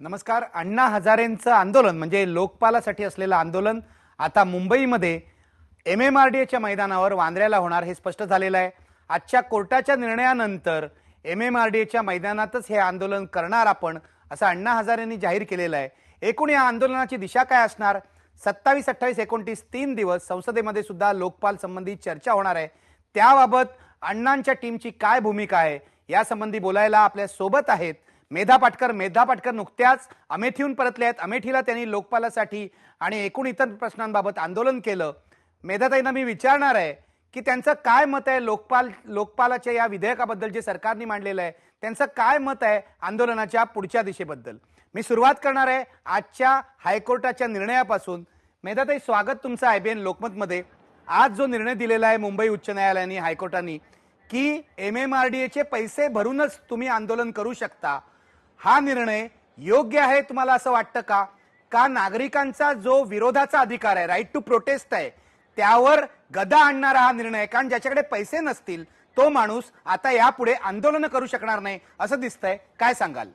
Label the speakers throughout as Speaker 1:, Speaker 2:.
Speaker 1: नमस्कार अण्णा हजारेंचं आंदोलन म्हणजे लोकपालासाठी असलेलं आंदोलन आता मुंबईमध्ये एम एम आर डी एच्या मैदानावर वांद्र्याला होणार हे स्पष्ट झालेलं आहे. आजच्या कोर्टाच्या निर्णयानंतर एम एम आर डी एच्या मैदानातच हे आंदोलन करणार आपण असं अण्णा हजारेंनी जाहीर केलेलं आहे. एकूण या आंदोलनाची दिशा काय असणार? सत्तावीस अठ्ठावीस एकोणतीस तीन दिवस संसदेमध्ये सुद्धा लोकपाल संबंधी चर्चा होणार आहे. त्याबाबत अण्णांच्या टीमची काय भूमिका आहे? यासंबंधी बोलायला आपल्यासोबत आहेत मेधा पाटकर मेधा पाटकर नुकत्याच अमेठीहून परतले आहेत. अमेठीला त्यांनी लोकपालासाठी आणि एकूण इतर प्रश्नांबाबत आंदोलन केलं. मेधाताईंना मी विचारणार आहे की त्यांचं काय मत आहे लोकपाल लोकपालाच्या या विधेयकाबद्दल जे सरकारने मांडलेलं आहे? त्यांचं काय मत आहे आंदोलनाच्या पुढच्या दिशेबद्दल? मी सुरुवात करणार आहे आजच्या हायकोर्टाच्या निर्णयापासून. मेधाताई स्वागत तुमचं आय बी एन लोकमतमध्ये. आज जो निर्णय दिलेला आहे मुंबई उच्च न्यायालयाने हायकोर्टाने की एम एम आर डी एचे पैसे भरूनच तुम्ही आंदोलन करू शकता. हा निर्णय योग्य आहे तुम्हाला असं वाटतं का? का नागरिकांचा जो विरोधाचा अधिकार आहे राईट टू प्रोटेस्ट आहे त्यावर गदा आणणारा हा निर्णय कारण ज्याच्याकडे पैसे नसतील तो माणूस आता यापुढे आंदोलन करू शकणार नाही असं दिसतंय. काय सांगाल?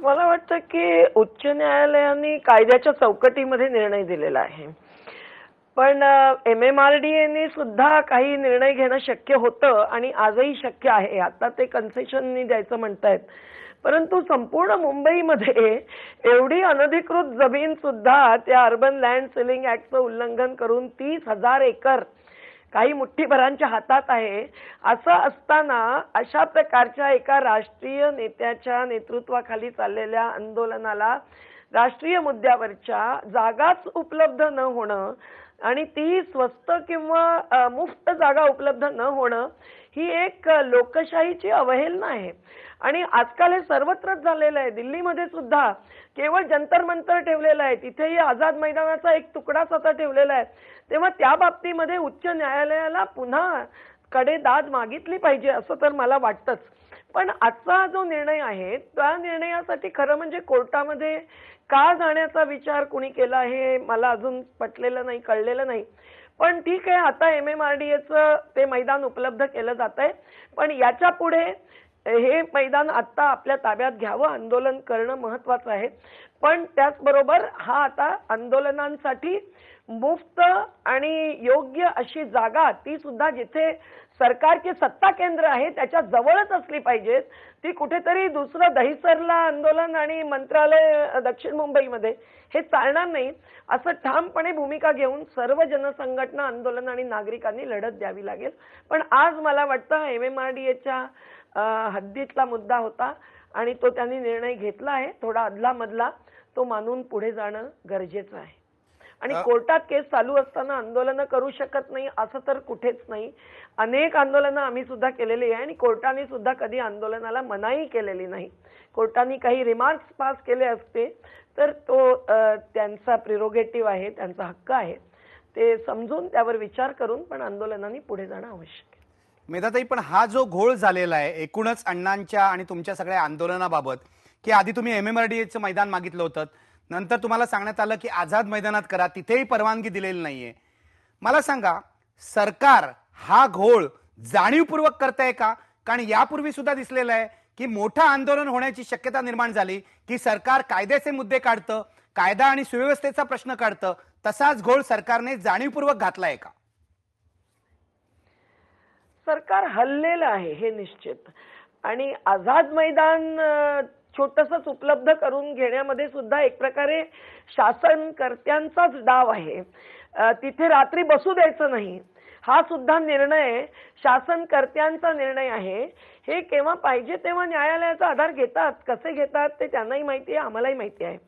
Speaker 2: मला वाटतं की उच्च न्यायालयाने कायद्याच्या चौकटीमध्ये निर्णय दिलेला आहे. पण एम एम आर डी एने सुद्धा काही निर्णय घेणं शक्य होतं आणि आजही शक्य आहे. आता ते कन्सेशननी द्यायचं म्हणतायत. परंतु संपूर्ण मुंबईमध्ये एवढी अनधिकृत जमीन सुद्धा त्या अर्बन लँड सेलिंग ऍक्टचं उल्लंघन करून तीस हजार एकर काही मुठ्ठीभरांच्या हातात आहे. असं असताना अशा प्रकारच्या एका राष्ट्रीय नेत्याच्या नेतृत्वाखाली चाललेल्या आंदोलनाला राष्ट्रीय मुद्द्यावरच्या जागाच उपलब्ध न होणं आणि ती स्वस्त किंवा मुफ्त जागा उपलब्ध न होणं ही एक लोकशाहीची अवहेलना आहे. आणि आजकाल हे सर्वत्रच झालेलं आहे. दिल्लीमध्ये सुद्धा केवळ जंतर मंतर ठेवलेलं आहे. तिथेही आझाद मैदानाचा एक तुकडाच आता ठेवलेला आहे. तेव्हा त्या बाबतीमध्ये उच्च न्यायालयाला पुन्हा कडे दाद मागितली पाहिजे असं तर मला वाटतंच. पण आजचा जो निर्णय आहे त्या निर्णयासाठी खरं म्हणजे कोर्टामध्ये का जाण्याचा विचार कुणी केला हे मला अजून पटलेलं नाही कळलेलं नाही. पण ठीक आहे आता एम एम आर डी एचं ते मैदान उपलब्ध केलं जात आहे पण याच्यापुढे हे मैदान आत्ता आपल्या ताब्यात घ्यावं आंदोलन करणं महत्वाचं आहे. पण त्याचबरोबर हा आता आंदोलनांसाठी मुफ्त आणि योग्य अशी जागा ती सुद्धा जिथे सरकारची सत्ता केंद्र आहे त्याच्या जवळच असली पाहिजेत ती कुठेतरी दुसरं दहिसरला आंदोलन आणि मंत्रालय दक्षिण मुंबईमध्ये हे चालणार नाही. असं ठामपणे भूमिका घेऊन सर्व जनसंघटना आंदोलन आणि नागरिकांनी लढत द्यावी लागेल. पण आज मला वाटतं एम एम आर डी एच्या हद्दीतला मुद्दा होता आणि तो त्यांनी निर्णय घेतला आहे. थोडा अदला मधला तो मानून पुढे जाणं गरजेचं आहे. आणि कोर्टात केस चालू असताना आंदोलनं करू शकत नाही असं तर कुठेच नाही. अनेक आंदोलनं आम्ही सुद्धा केलेली आहे आणि कोर्टाने सुद्धा कधी आंदोलनाला मनाई केलेली नाही. कोर्टाने काही रिमार्क्स पास केले असते तर तो त्यांचा प्रिरोगेटिव्ह आहे त्यांचा हक्क आहे. ते समजून त्यावर विचार करून पण आंदोलनाने पुढे जाणं आवश्यक आहे.
Speaker 1: मेधाताई पण हा जो घोळ झालेला आहे एकूणच अण्णांच्या आणि तुमच्या सगळ्या आंदोलनाबाबत की आधी तुम्ही एम एम आर डी एचं मैदान मागितलं होतं नंतर तुम्हाला सांगण्यात आलं की आझाद मैदानात करा तिथेही परवानगी दिलेली नाहीये. मला सांगा सरकार हा घोळ जाणीवपूर्वक करताय का? कारण यापूर्वी सुद्धा दिसलेलं आहे की मोठं आंदोलन होण्याची शक्यता निर्माण झाली की सरकार कायद्याचे मुद्दे काढतं कायदा आणि सुव्यवस्थेचा प्रश्न काढतं तसाच घोळ सरकारने जाणीवपूर्वक घातलाय का?
Speaker 2: सरकार हललेलं आहे हे निश्चित. आणि आझाद मैदान छोटसच उपलब्ध करून घेण्यामध्ये सुद्धा एक प्रकारे शासनकर्त्यांचाच डाव आहे. तिथे रात्री बसू द्यायचं नाही. हा सुद्धा निर्णय शासनकर्त्यांचा निर्णय आहे. हे केव्हा पाहिजे तेव्हा न्यायालयाचा आधार घेतात कसे घेतात ते त्यांनाही माहिती आहे आम्हालाही माहिती आहे.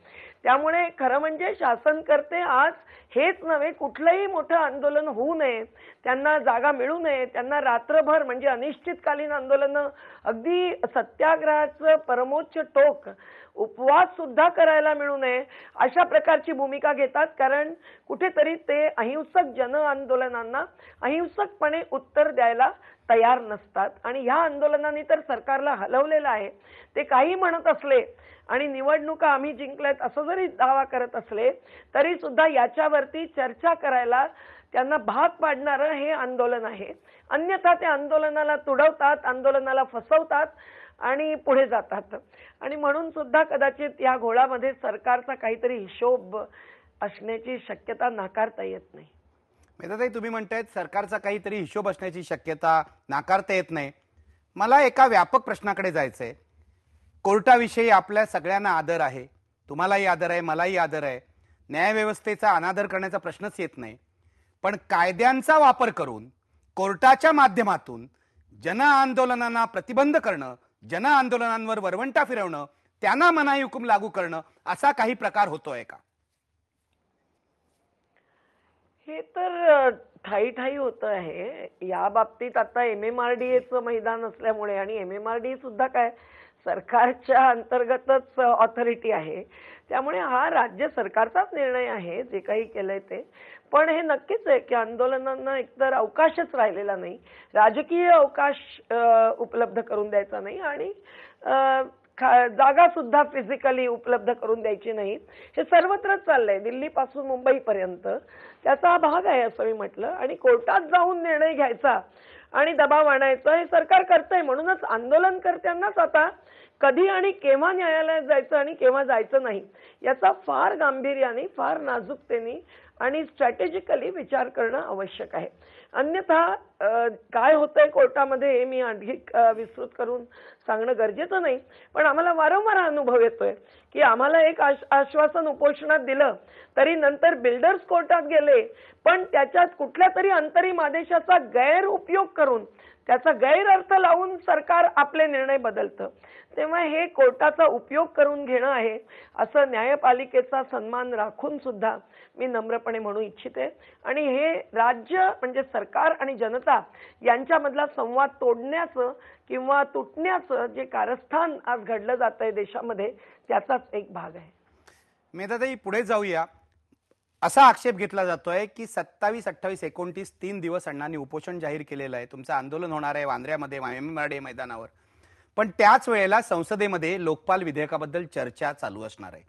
Speaker 2: त्यामुळे खरं म्हणजे शासनकर्ते आज हेच नव्हे कुठलंही मोठं आंदोलन होऊ नये त्यांना जागा मिळू नये त्यांना रात्रभर म्हणजे अनिश्चितकालीन आंदोलनं अगदी सत्याग्रहाचं परमोच्च टोक उपवास सुद्धा करायला मिळू नये अशा प्रकारची भूमिका घेतात. कारण कुठेतरी ते अहिंसक जन आंदोलनांना अहिंसकपणे उत्तर द्यायला तयार नसतात. आणि ह्या आंदोलनांनी तर सरकारला हलवलेलं आहे. ते काही म्हणत असले आणि निवडणुका आम्ही जिंकल्यात असं जरी दावा करत असले तरी सुद्धा याच्यावरती चर्चा करायला त्यांना भाग पाडणारं हे आंदोलन आहे. अन्यथा ते आंदोलनाला तुडवतात आंदोलनाला फसवतात. आणि पुढे जातात. आणि म्हणून सुद्धा कदाचित या घोळामध्ये सरकारचा काहीतरी हिशोब असण्याची शक्यता नाकारता येत नाही.
Speaker 1: मेधाताई तुम्ही म्हणतायत सरकारचा काहीतरी हिशोब असण्याची शक्यता नाकारता येत नाही. मला एका व्यापक प्रश्नाकडे जायचं आहे कोर्टाविषयी आपल्या सगळ्यांना आदर आहे. तुम्हालाही आदर आहे मलाही आदर आहे. न्यायव्यवस्थेचा अनादर करण्याचा प्रश्नच येत नाही. पण कायद्यांचा वापर करून कोर्टाच्या माध्यमातून जन आंदोलनांना प्रतिबंध करणं जन आंदोलनांवर वरवंटा फिरवणं त्यांना मनाई हुकूम लागू करणं असा काही प्रकार होतोय का?
Speaker 2: हे तर ठाई ठाई होत आहे. या बाबतीत आता एम एम आर डी एचं मैदान असल्यामुळे आणि एम एम आर डी सुद्धा काय सरकारच्या अंतर्गतच ऑथॉरिटी आहे. त्यामुळे हा राज्य सरकारचाच निर्णय आहे जे काही केलंय ते. पण हे नक्कीच आहे की आंदोलनांना एकतर अवकाशच राहिलेला नाही. राजकीय अवकाश उपलब्ध करून द्यायचा नाही आणि जागा सुद्धा फिजिकली उपलब्ध करून द्यायची नाहीत हे सर्वत्रच चाललंय दिल्लीपासून मुंबईपर्यंत. त्याचा हा भाग आहे असं मी म्हटलं. आणि कोर्टात जाऊन निर्णय घ्यायचा आणि दबाव आणायचा हे सरकार करतंय. म्हणूनच आंदोलनकर्त्यांनाच आता कधी आणि केव्हा न्यायालयात जायचं आणि केव्हा जायचं नाही याचा फार गांभीर्याने फार नाजूकतेने आणि स्ट्रॅटेजिकली विचार करणं आवश्यक आहे. अन्यथा काय होतंय कोर्टामध्ये हे मी अधिक विस्तृत करून सांगणं गरजेचं नाही पण आम्हाला वारंवार अनुभव येतोय की आम्हाला एक आश्वासन उपोषणात दिलं तरी नंतर बिल्डर्स कोर्टात गेले पण त्याच्यात कुठल्या तरी अंतरिम आदेशाचा गैरउपयोग करून त्याचा गैरअर्थ लावून सरकार आपले निर्णय बदलतं. तेव्हा हे कोर्टाचा उपयोग करून घेणं आहे असं न्यायपालिकेचा सन्मान राखून सुद्धा मी नम्रपणे म्हणू इच्छिते. आणि हे राज्य म्हणजे सरकार आणि जनता यांच्यामधला संवाद तोडण्याचं किंवा तुटण्याचं जे कारस्थान आज घडलं जात आहे देशामध्ये त्याचाच एक भाग आहे.
Speaker 1: मेधाताई पुढे जाऊया. असा आक्षेप घेतला जातोय की सत्तावीस अठ्ठावीस एकोणतीस तीन दिवस अण्णांनी उपोषण जाहीर केलेलं आहे. तुमचं आंदोलन होणार आहे वांद्र्यामध्ये वायमराडे मैदानावर. पण त्याच वेळेला संसदेमध्ये लोकपाल विधेयकाबद्दल चर्चा चालू असणार आहे.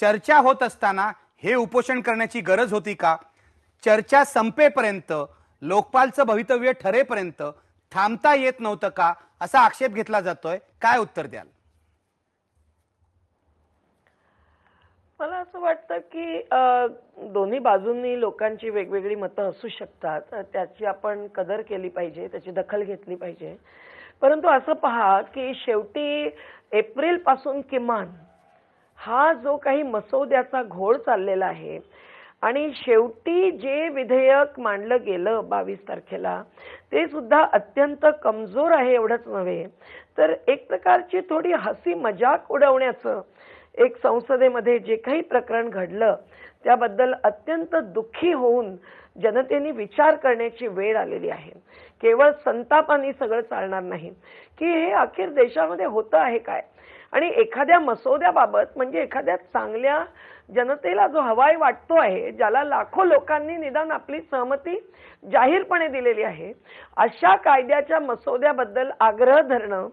Speaker 1: चर्चा होत असताना हे उपोषण करण्याची गरज होती का? चर्चा संपेपर्यंत लोकपालचं भवितव्य ठरेपर्यंत थांबता येत नव्हतं का? असा आक्षेप घेतला जातोय. काय उत्तर द्याल?
Speaker 2: मला असं वाटतं की दोन्ही बाजूंनी लोकांची वेगवेगळी मतं असू शकतात. त्याची आपण कदर केली पाहिजे त्याची दखल घेतली पाहिजे. परंतु असं पहा की शेवटी एप्रिलपासून किमान हा जो काही मसौद्याचा घोळ चाललेला आहे आणि शेवटी जे विधेयक मांडलं गेलं बावीस तारखेला ते सुद्धा अत्यंत कमजोर आहे एवढंच नव्हे. तर एक प्रकारची थोडी हसी मजाक उडवण्याचं एक संसदेमध्ये जे काही प्रकरण घडलं त्याबद्दल अत्यंत दुःखी होऊन जनतेने विचार करण्याची वेळ आलेली आहे. केवळ संतापाने सगळं चालणार नाही. की हे अखेर देशामध्ये होतं आहे काय? आणि एखाद्या मसोद्याबाबत म्हणजे एखाद्या चांगल्या जनतेला जो हवाई वाटतो आहे ज्याला लाखो लोकांनी निदान आपली सहमती जाहीरपणे दिलेली आहे अशा कायद्याच्या मसोद्याबद्दल आग्रह धरणं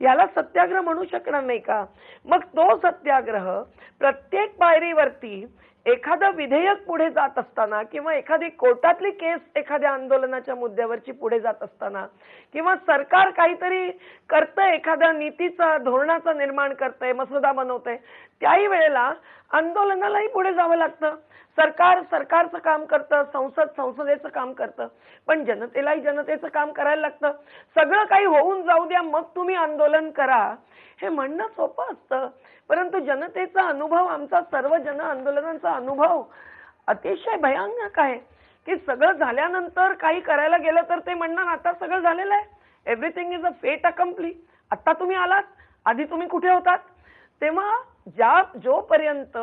Speaker 2: याला सत्याग्रह म्हणू शकणार नाही का? मग तो सत्याग्रह प्रत्येक पायरीवरती एखादं विधेयक पुढे जात असताना किंवा एखादी कोर्टातली केस एखाद्या आंदोलनाच्या मुद्द्यावरची पुढे जात असताना किंवा सरकार काहीतरी करतंय एखाद्या नीतीचा धोरणाचा निर्माण करतंय मसुदा बनवतंय त्याही वेळेला आंदोलनालाही पुढे जावं लागतं. सरकार सरकारचं काम करतं संसद संसदेचं काम करतं पण जनतेलाही जनतेचं काम करायला लागतं. सगळं काही होऊन जाऊ द्या मग तुम्ही आंदोलन करा. हे म्हणणं सोपं असतं. परंतु जनतेचा अनुभव आमचा सर्व जन आंदोलनांचा अनुभव अतिशय भयानक आहे. की सगळं झाल्यानंतर काही करायला गेलं तर ते म्हणणार आता सगळं झालेलं आहे. Everything is a fait accompli आता तुम्ही आलात आधी तुम्ही कुठे होतात? तेव्हा ज्या जोपर्यंत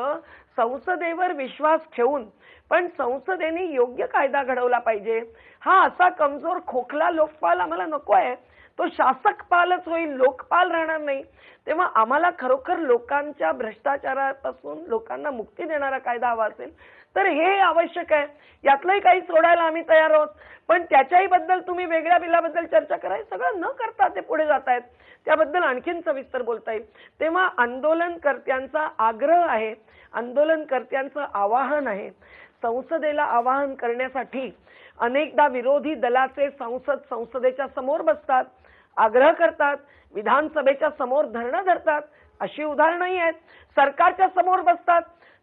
Speaker 2: संसदेवर विश्वास ठेवून पण संसदेने योग्य कायदा घडवला पाहिजे हा असा कमजोर खोकला लोकपाल आम्हाला नको आहे. तो शासक पालच होईल लोकपाल राहणार नाही. तेव्हा आम्हाला खरोखर लोकांच्या भ्रष्टाचारापासून लोकांना मुक्ती देणारा कायदा हवा असेल तर हे आवश्यक आहे. यातलंही काही सोडायला आम्ही तयार आहोत. पण त्याच्याही बद्दल तुम्ही वेगळ्या बिलाबद्दल चर्चा कराय सगळं न करता ते पुढे जात आहेत. त्याबद्दल आणखीन सविस्तर बोलता येईल. तेव्हा आंदोलनकर्त्यांचा आग्रह आहे. आंदोलनकर्त्यांचं आवाहन आहे. संसदेला आवाहन करण्यासाठी अनेकदा विरोधी दलाचे संसद संसदेच्या समोर बसतात आग्रह करतात विधानसभेच्या समोर धरणं धरतात अशी उदाहरणंही आहेत. सरकारच्या समोर बसतात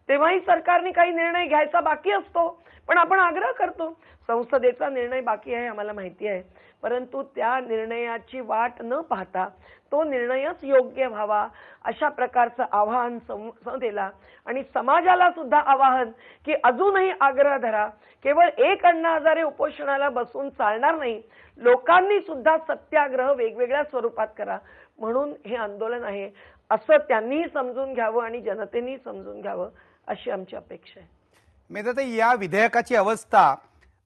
Speaker 2: तेव्हाही सरकारने काही निर्णय घ्यायचा बाकी असतो. पण आपण आग्रह करतो. संसदेचा निर्णय बाकी आहे आम्हाला माहिती आहे. परंतु त्या निर्णयाची वाट न पाहता तो निर्णयच योग्य व्हावा अशा प्रकारचं आवाहन संसदेला आणि समाजाला सुद्धा आवाहन की अजूनही आग्रह धरा. केवळ एक अण्णा हजारे उपोषणाला बसून चालणार नाही. लोकांनी सुद्धा सत्याग्रह वेगवेगळ्या स्वरूपात करा. म्हणून हे आंदोलन आहे. असं त्यांनीही समजून घ्यावं आणि जनतेनेही समजून घ्यावं. अशी आमची अपेक्षा आहे.
Speaker 1: मेधाताई या विधेयकाची अवस्था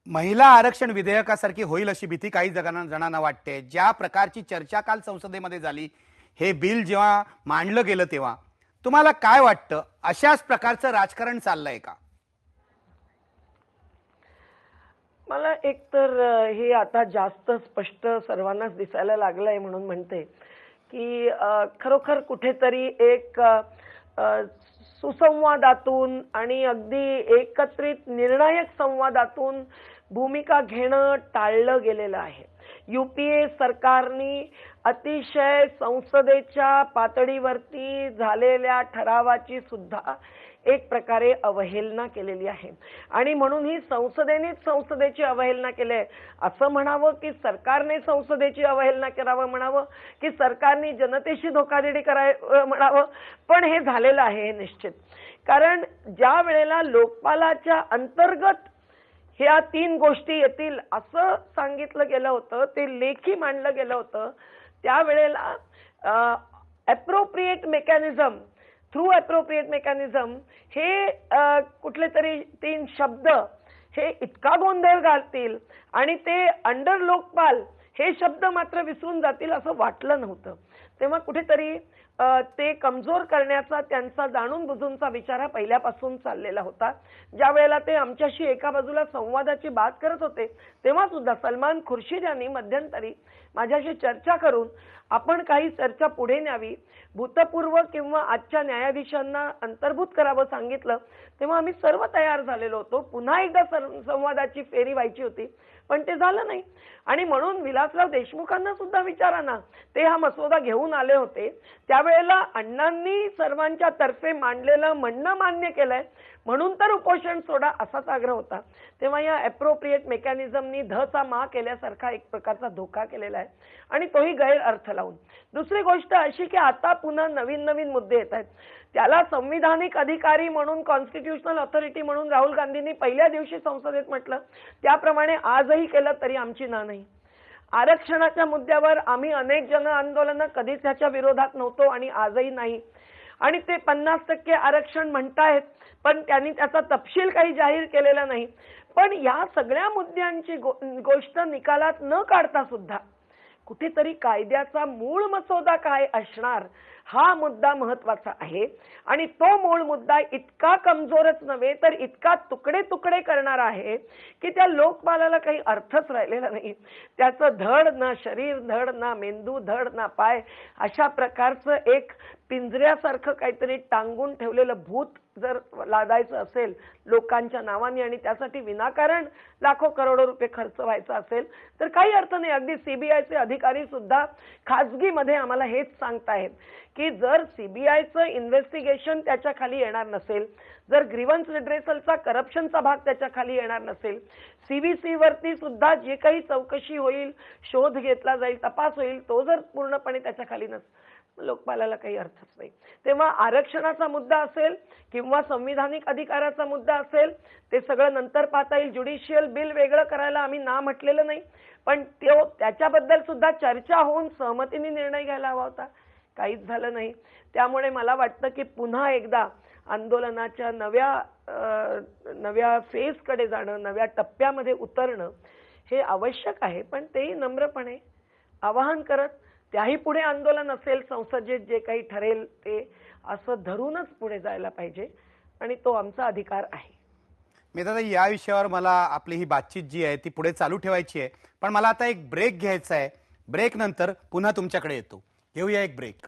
Speaker 1: महिला आरक्षण विधेयकासारखी होईल अशी भीती काही जणांना जणांना वाटते. ज्या प्रकारची चर्चा काल संसदेमध्ये झाली हे बिल जेव्हा मांडलं गेलं तेव्हा तुम्हाला काय वाटतं? अशाच प्रकारचं राजकारण चाललंय का?
Speaker 2: मला एकतर अ, हे आता जास्त स्पष्ट सर्वांनाच दिसायला लागलंय म्हणून म्हणते की खरोखर कुठेतरी एक सुसंवादातून आणि अगदी एकत्रित निर्णायक संवादातून भूमिका घेणं टाळलं गेलेलं आहे. युपीए सरकारनी अतिशय संसदेच्या पातळीवरती झालेल्या ठरावाची सुद्धा एक प्रकारे अवहेलना केलेली आहे. आणि म्हणून ही संसदेनेच संसदेची अवहेलना केली आहे. असं म्हणावं की सरकारने संसदेची अवहेलना करावं म्हणावं की सरकारने जनतेशी धोकाधडी कराय म्हणावं पण हे झालेलं आहे हे निश्चित. कारण ज्या वेळेला लोकपालाच्या अंतर्गत ह्या तीन गोष्टी येतील असं सांगितलं गेलं होतं ते लेखी मांडलं गेलं होतं त्यावेळेला appropriate mechanism through appropriate mechanism हे कुठले तरी तीन शब्द हे इतका गोंधळ घालतील आणि ते अंडर लोकपाल हे शब्द मात्र विसरून जातील असं वाटलं नव्हतं. तेव्हा कुठेतरी ते कमजोर करण्याचा त्यांचा जाणून बुजूनचा विचार हा पहिल्यापासून चाललेला होता. ज्या वेळेला ते आमच्याशी एका बाजूला संवादाची बात करत होते तेव्हा सुद्धा सलमान खुर्शीद यांनी मध्यंतरी माझ्याशी चर्चा करून आपण काही चर्चा पुढे न्यावी भूतपूर्व किंवा आजच्या न्यायाधीशांना अंतर्भूत करावं सांगितलं तेव्हा आम्ही सर्व तयार झालेलो होतो. पुन्हा एकदा सर संवादाची फेरी व्हायची होती. पण ते झालं नाही. आणि म्हणून विलासराव देशमुखांना सुद्धा विचारा ना ते हा मसोदा घेऊन आले होते. त्यावेळेला अण्णांनी सर्वांच्या तर्फे मांडलेलं म्हणणं मान्य केलंय. म्हणून तर उपोषण सोडा असाच आग्रह होता. तेव्हा या अप्रोप्रिएट मेकॅनिझमनी धचा मा केल्यासारखा एक प्रकारचा धोका केलेला आहे. आणि तोही गैर अर्थ लावून. दुसरी गोष्ट अशी की आता पुन्हा नवीन नवीन मुद्दे येत आहेत. त्याला संविधानिक अधिकारी म्हणून कॉन्स्टिट्युशनल ऑथॉरिटी म्हणून राहुल गांधींनी पहिल्या दिवशी संसदेत म्हटलं. त्याप्रमाणे आजही केलं तरी आमची ना नाही. आरक्षणाच्या मुद्द्यावर आम्ही अनेक जन आंदोलनं कधीच ह्याच्या विरोधात नव्हतो आणि आजही नाही. आणि ते पन्नास टक्के आरक्षण म्हणतायत पण त्यांनी त्याचा तपशील काही जाहीर केलेला नाही. पण या सगळ्या मुद्द्यांची गो गोष्ट निकालात न काढता सुद्धा कुठेतरी कायद्याचा मूळ मसोदा काय असणार? हा मुद्दा महत्त्वाचा आहे. आणि तो मूळ मुद्दा इतका कमजोरच नव्हे तर इतका तुकडे तुकडे करणार आहे की त्या लोकपालाला काही अर्थच राहिलेला नाही. त्याचं धड ना शरीर धड ना मेंदू धड ना पाय अशा प्रकारचं एक पिंजऱ्यासारखं काहीतरी टांगून ठेवलेलं भूत जर लादायचं असेल लोकांच्या नावाने आणि त्यासाठी विनाकारण लाखो करोडो रुपये खर्च व्हायचा असेल तर काही अर्थ नाही. अगदी सीबीआयचे अधिकारी सुद्धा खाजगीमध्ये आम्हाला हेच सांगतायत की जर सीबीआयचं इन्व्हेस्टिगेशन त्याच्याखाली येणार नसेल जर ग्रीवन्स रिड्रेसलचा करप्शनचा भाग त्याच्याखाली येणार नसेल सीबीसी वरती सुद्धा जे काही चौकशी होईल शोध घेतला जाईल तपास होईल तो जर पूर्णपणे त्याच्याखाली नसेल लोकपालाला काही अर्थच नाही. तेव्हा आरक्षणाचा मुद्दा असेल किंवा संविधानिक अधिकाराचा मुद्दा असेल ते सगळं नंतर पाहता येईल. ज्युडिशियल बिल वेगळं करायला आम्ही ना म्हटलेलं नाही. पण तो त्याच्याबद्दल सुद्धा चर्चा होऊन सहमतीने निर्णय घ्यायला हवा होता. काहीच झालं नाही. त्यामुळे मला वाटतं की पुन्हा एकदा आंदोलनाच्या नव्या नव्या फेजकडे जाणं नव्या टप्प्यामध्ये उतरणं हे आवश्यक आहे. पण तेही नम्रपणे आवाहन करत त्याही पुढे आंदोलन असेल संसदेत जे काही ठरेल ते असं धरूनच पुढे जायला पाहिजे आणि तो आमचा अधिकार आहे.
Speaker 1: मी दादा या विषयावर मला आपली ही बातचीत जी आहे ती पुढे चालू ठेवायची आहे. पण मला आता एक ब्रेक घ्यायचा आहे. ब्रेक नंतर पुन्हा तुमच्याकडे येतो. घेऊया एक ब्रेक